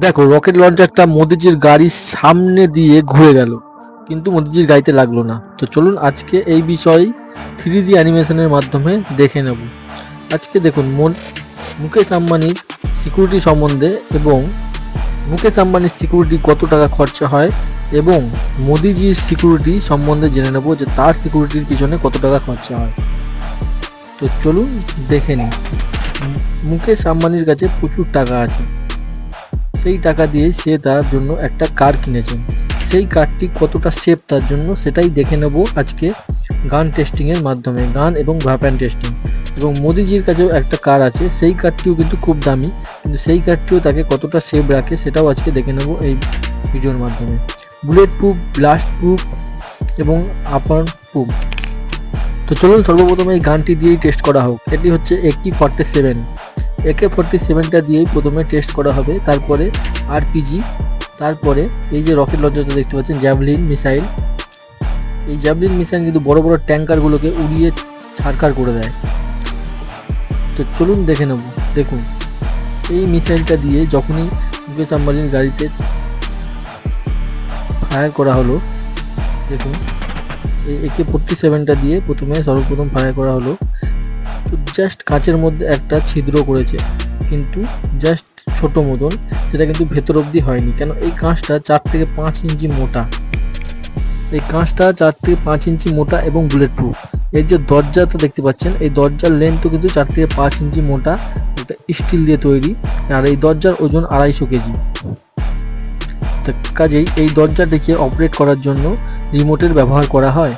দেখো রকেট লঞ্চারটা মোদিজির গাড়ির সামনে দিয়ে ঘুরে গেল, কিন্তু মোদিজির গাড়িতে লাগল না। তো চলুন আজকে এই বিষয় থ্রি ডি অ্যানিমেশনের মাধ্যমে দেখে নেব। আজকে দেখুন মো- মুকেশ আম্বানির সিকিউরিটি সম্বন্ধে এবং মুকেশ আম্বানির সিকিউরিটি কত টাকা খরচা হয় এবং মোদিজির সিকিউরিটি সম্বন্ধে জেনে নেব যে তার সিকিউরিটির পিছনে কত টাকা খরচা হয়। তো চলুন দেখে নিই। মুকেশ আম্বানির কাছে প্রচুর টাকা আছে। সেই টাকা দিয়ে সে তার জন্য একটা কার কিনেছেন। সেই কারটি কতটা সেফ তার জন্য সেটাই দেখে নেব আজকে গান টেস্টিংয়ের মাধ্যমে, গান এবং ভ্যাপান টেস্টিং এবং মোদিজির কাছেও একটা কার আছে, সেই কারটিও কিন্তু খুব দামি, কিন্তু সেই কারটিও তাকে কতটা সেফ রাখে সেটাও আজকে দেখে নেব এই ভিডিওর মাধ্যমে। বুলেট প্রুফ ব্লাস্ট প্রুফ এবং আপার প্রুফ তো চলুন সর্বপ্রথম এই গানটি দিয়েই টেস্ট করা হোক, এটি হচ্ছে একটি ফর্টি সেভেন একে ফর্টি সেভেনটা দিয়েই প্রথমে টেস্ট করা হবে, তারপরে আরপিজি তারপরে এই যে রকেট লঞ্চারটা দেখতে পাচ্ছেন জ্যাভলিন মিসাইল এই জ্যাভলিন মিসাইল কিন্তু বড় বড় ট্যাঙ্কারগুলোকে উড়িয়ে ছাড়কার করে দেয়। তো চলুন দেখে নেব, দেখুন। এই মিসাইলটা দিয়ে যখনই মুকেশ আম্বানির গাড়িতে ফায়ার করা হলো, দেখুন, এই একে ফোর্টি সেভেনটা দিয়ে প্রথমে সর্বপ্রথম ফায়ার করা হলো। জাস্ট কাঁচের মধ্যে একটা ছিদ্র করেছে। কিন্তু জাস্ট ছোট মতন, সেটা কিন্তু ভেতর অবধি হয়নি। কেন? এই কাঁচটা চার থেকে পাঁচ ইঞ্চি মোটা। এই কাঁচটা চার থেকে পাঁচ ইঞ্চি মোটা এবং বুলেট প্রুফ এর যে দরজাটা দেখতে পাচ্ছেন, এই দরজার লেন্থও কিন্তু চার থেকে পাঁচ ইঞ্চি মোটা। একটা স্টিল দিয়ে তৈরি। আর এই দরজার ওজন আড়াইশো কেজি। কাজেই এই দরজাটিকে অপারেট করার জন্য রিমোটের ব্যবহার করা হয়।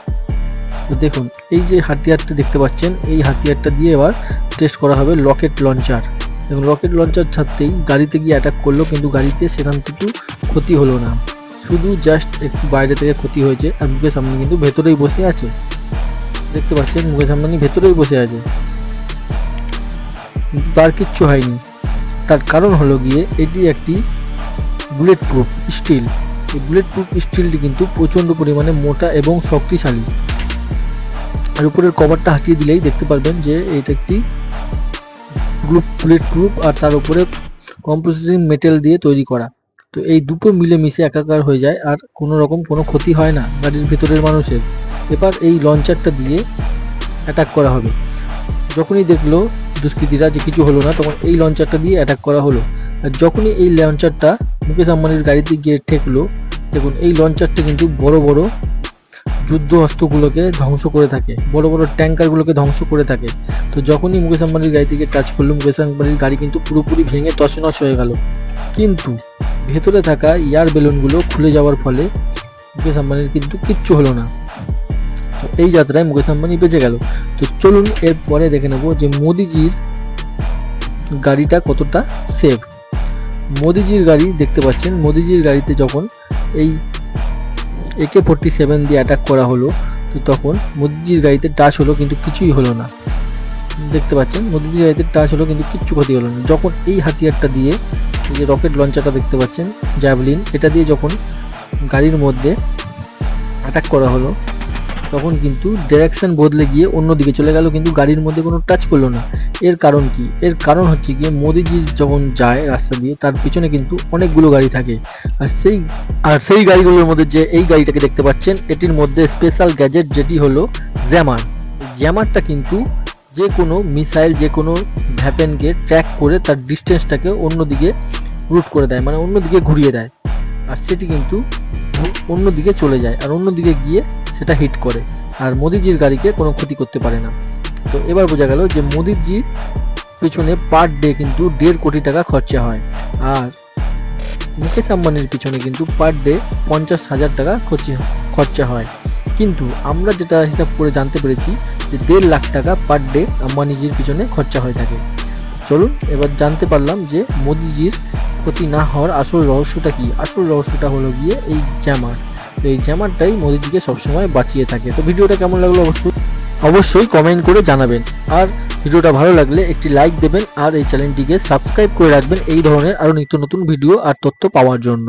দেখুন, এই যে হাতিয়ারটা দেখতে পাচ্ছেন, এই হাতিয়ারটা দিয়ে এবার টেস্ট করা হবে লকেট লঞ্চার এবং রকেট লঞ্চার ছাড়তেই গাড়িতে গিয়ে অ্যাটাক করল, কিন্তু গাড়িতে সেরকম কিছু ক্ষতি হলো না। শুধু জাস্ট একটু বাইরে থেকে ক্ষতি হয়েছে, আর মুকেশ আম্বানি কিন্তু ভেতরেই বসে আছে। দেখতে পাচ্ছেন, মুকেশ আম্বানি ভেতরেই বসে আছে। কিন্তু তার কিচ্ছু হয়নি। তার কারণ হলো গিয়ে এটি একটি বুলেট প্রুফ স্টিল এই বুলেট প্রুফ স্টিলটি কিন্তু প্রচণ্ড পরিমাণে মোটা এবং শক্তিশালী। আর উপরের কভারটা হাঁটিয়ে দিলেই দেখতে পারবেন যে এটা একটি গ্রুপ বুলেট গ্রুপ আর তার উপরে কম্পোজিটিং মেটেল দিয়ে তৈরি করা। তো এই দুটো মিলে মিশে একাকার হয়ে যায় আর কোনো রকম কোনো ক্ষতি হয় না গাড়ির ভেতরের মানুষের। এবার এই লঞ্চারটা দিয়ে অ্যাটাক করা হবে। যখনই দেখল দুষ্কৃতীরা যে কিছু হলো না, তখন এই লঞ্চারটা দিয়ে অ্যাটাক করা হলো। আর যখনই এই লঞ্চারটা মুকেশ আম্বানির গাড়িতে গিয়ে ঠেকলো, দেখুন এই লঞ্চারটা কিন্তু বড় বড় যুদ্ধ অস্ত্রগুলোকে ধ্বংস করে থাকে, বড় বড় ট্যাঙ্কারগুলোকে ধ্বংস করে থাকে। তো যখনই মুকেশ আম্বানির গাড়ি থেকে টাচ করল মুকেশ আম্বানির গাড়ি কিন্তু পুরোপুরি ভেঙে তছনছ হয়ে গেল। কিন্তু ভেতরে থাকা এয়ার বেলুনগুলো খুলে যাওয়ার ফলে মুকেশ আম্বানির কিন্তু কিচ্ছু হলো না। তো এই যাত্রায় মুকেশ আম্বানি বেঁচে গেল। তো চলুন এরপরে দেখে নেব যে মোদিজির গাড়িটা কতটা সেফ মোদিজির গাড়ি দেখতে পাচ্ছেন, মোদিজির গাড়িতে যখন এই একে ফোরটি সেভেন দিয়ে অ্যাটাক করা হলো, তো তখন মোদিজির গাড়িতে টাচ হলো কিন্তু কিছুই হলো না। দেখতে পাচ্ছেন মোদিজির গাড়িতে টাচ হলো কিন্তু কিচ্ছু ক্ষতি হলো না। যখন এই হাতিয়ারটা দিয়ে যে রকেট লঞ্চারটা দেখতে পাচ্ছেন জ্যাভলিন এটা দিয়ে যখন গাড়ির মধ্যে অ্যাটাক করা হলো তখন কিন্তু ডিরেকশন বদলে গিয়ে অন্য দিকে চলে গেল, কিন্তু গাড়ির মধ্যে কোনো টাচ করল না। এর কারণ কি? এর কারণ হচ্ছে গিয়ে মোদিজি যখন যায় রাস্তা দিয়ে, তার পিছনে কিন্তু অনেকগুলো গাড়ি থাকে। আর সেই আর সেই গাড়িগুলোর মধ্যে যে এই গাড়িটাকে দেখতে পাচ্ছেন, এটির মধ্যে স্পেশাল গ্যাজেট যেটি হলো জ্যামার জ্যামারটা কিন্তু যে কোনো মিসাইল যে কোনো ভ্যাপেনকে ট্র্যাক করে তার ডিস্টেন্সটাকে অন্যদিকে রুট করে দেয় মানে অন্যদিকে ঘুরিয়ে দেয়। আর সেটি কিন্তু অন্যদিকে চলে যায় আর অন্যদিকে গিয়ে সেটা হিট করে। আর মোদিজির গাড়িকে কোনো ক্ষতি করতে পারে না। তো এবার বোঝা গেল যে মোদিজির পিছনে পার ডে কিন্তু দেড় কোটি টাকা খরচা হয়। আর মুকেশ আম্বানির পিছনে কিন্তু পার ডে পঞ্চাশ হাজার টাকা খরচা খরচা হয়। কিন্তু আমরা যেটা হিসাব করে জানতে পেরেছি যে দেড় লাখ টাকা পার ডে আম্বানিজির পিছনে খরচা হয়ে থাকে। চলুন এবার জানতে পারলাম যে মোদিজির ক্ষতি না হওয়ার আসল রহস্যটা কি? আসল রহস্যটা হলো গিয়ে এই জ্যামার। তো এই জ্যামারটাই মোদিজিকে সবসময় বাঁচিয়ে থাকে। তো ভিডিওটা কেমন লাগল অবশ্যই অবশ্যই কমেন্ট করে জানাবেন। আর ভিডিওটা ভালো লাগলে একটি লাইক দেবেন আর এই চ্যানেলটিকে সাবস্ক্রাইব করে রাখবেন এই ধরনের আরও নিত্য নতুন ভিডিও আর তথ্য পাওয়ার জন্য।